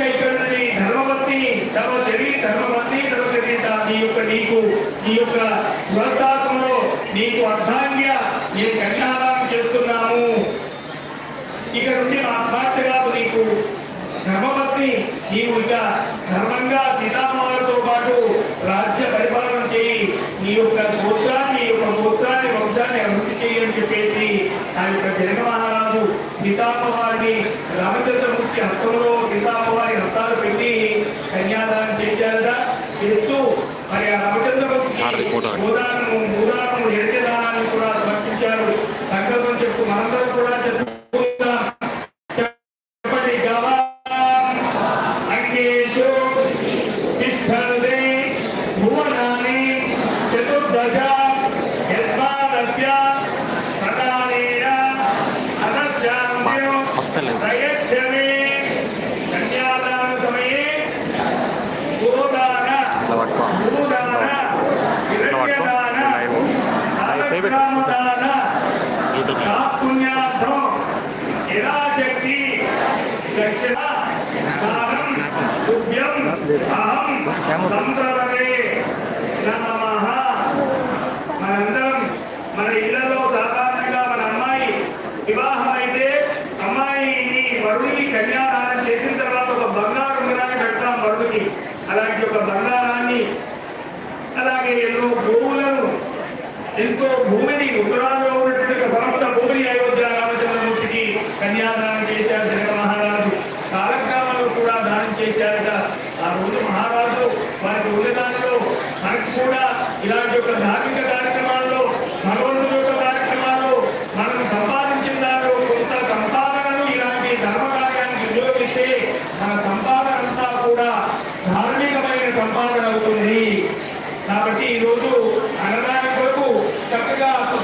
నీకైతున్నది ధర్మపత్ని తర్వాత ధర్మపత్ని తర్వాత నీ యొక్క నీకు నీ యొక్క వృత్తాత్మలో నీకు అర్థాంగ నేను కన్యాదానం చెబుతున్నాము. ఇక నుండి మా బాధ్యత నీకు ధర్మవర్తి నీవు ఇక ధర్మంగా సీతామాలతో పాటు రాజ్య పరిపాలన చేయి. నీ యొక్క గోత్రాన్ని నీ యొక్క గోత్రాన్ని వంశాన్ని అభివృద్ధి చేయని చెప్పేసి ఆ యొక్క జనమహా సీతాపవారిని రామచంద్రమూర్తి హస్తంలో సీతాపవారి హస్తాలు పెట్టి కన్యాదానం చేశారట. చేస్తూ మరి ఆ రామచంద్రమూర్తి గోదానం గోదానం ఎరిగేదా వస్తలేదు. ఇట్లా మన ఇళ్ళలో సాధారణంగా మన అమ్మాయి వివాహం అయితే మరుడికి కన్యాదానం చేసిన తర్వాత ఒక బంగారు ఉంగరాన్ని పెడతాం మరుడికి అలాంటి ఒక బంగారాన్ని అలాగే ఎన్నో గోవులను ఎంతో భూమిని ఉత్తరాల్లో ఉన్నటువంటి ఒక సమస్త భూమిని అయోధ్య రామచంద్రమూర్తికి కన్యాదానం చేశారు జగన్ మహారాజు. కాలక్రమంలో కూడా దానం చేశారట. ఆ రోజు మహారాజు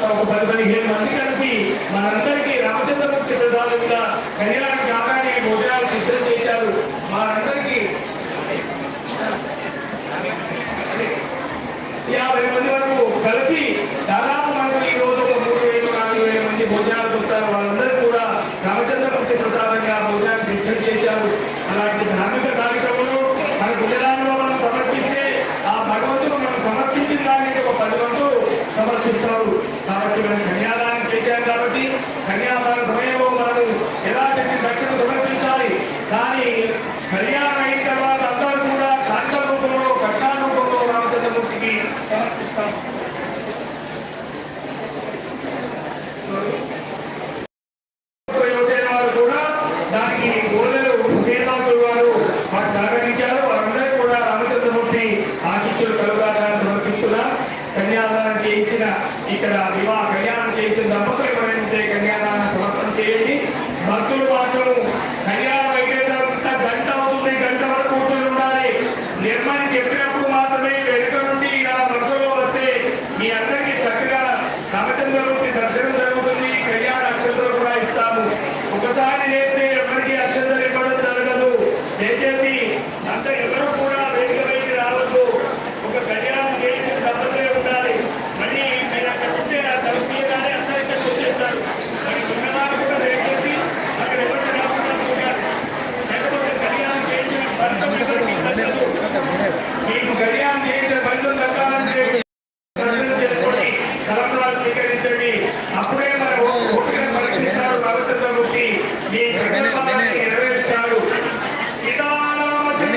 ఒక పది పదిహేను మంది కలిసి మనందరికీ రామచంద్రమూర్తి ప్రసాదంగా కళ్యాణ గ్రామాన్ని భోజనాలు సిద్ధం ఇక్కడ